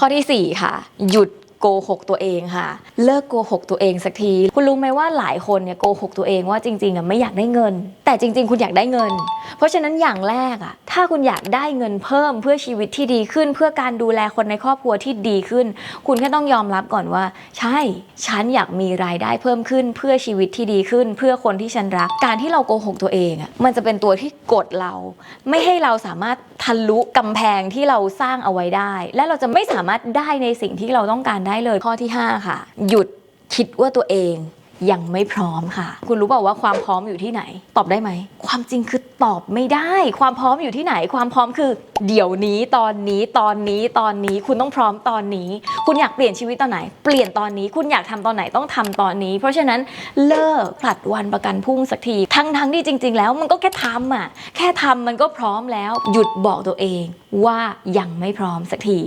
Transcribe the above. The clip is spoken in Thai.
ข้อทีสี่ 4 ค่ะ หยุดโกหกตัวเองค่ะ เลิกโกหกตัวเองสักที คุณรู้ไหมว่าหลายคนเนี่ยโกหกตัวเองว่าจริงๆอะไม่อยากได้เงิน แต่จริง ๆ คุณอยากได้เงิน เพราะฉะนั้นอย่างแรกอะถ้าคุณอยากได้เงินเพิ่มเพื่อชีวิตที่ดีขึ้น เพื่อการดูแลคนในครอบครัวที่ดีขึ้น คุณแค่ต้องยอมรับก่อนว่า ใช่ฉันอยากมีรายได้เพิ่มขึ้น เพื่อชีวิตที่ดีขึ้น เพื่อคนที่ฉันรัก การที่เราโกหกตัวเองอะมันจะเป็นตัวที่กดเรา ไม่ให้เราสามารถทะลุกำแพงที่เราสร้างเอาไว้ได้ และเราจะไม่สามารถได้ในสิ่งที่เราต้องการได้เลยข้อที่ 5 ค่ะ หยุดคิดว่าตัวเอง ยังไม่พร้อมค่ะ คุณรู้เปล่าว่าความพร้อมอยู่ที่ไหน ตอบได้ไหม ความจริงคือตอบไม่ได้ ความพร้อมอยู่ที่ไหน ความพร้อมคือ เดี๋ยวนี้ตอนนี้ตอนนี้ตอนนี้คุณต้องพร้อมตอนนี้ คุณอยากเปลี่ยนชีวิตตอนไหน เปลี่ยนตอนนี้ คุณอยากทำตอนไหนต้องทำตอนนี้ เพราะฉะนั้นเลิกผลัดวันประกันพรุ่งสักที ทั้งทั้งที่จริง ๆ แล้วมันก็แค่ทำอะ แค่ทำมันก็พร้อมแล้ว หยุดบอกตัวเองว่ายังไม่พร้อมสักที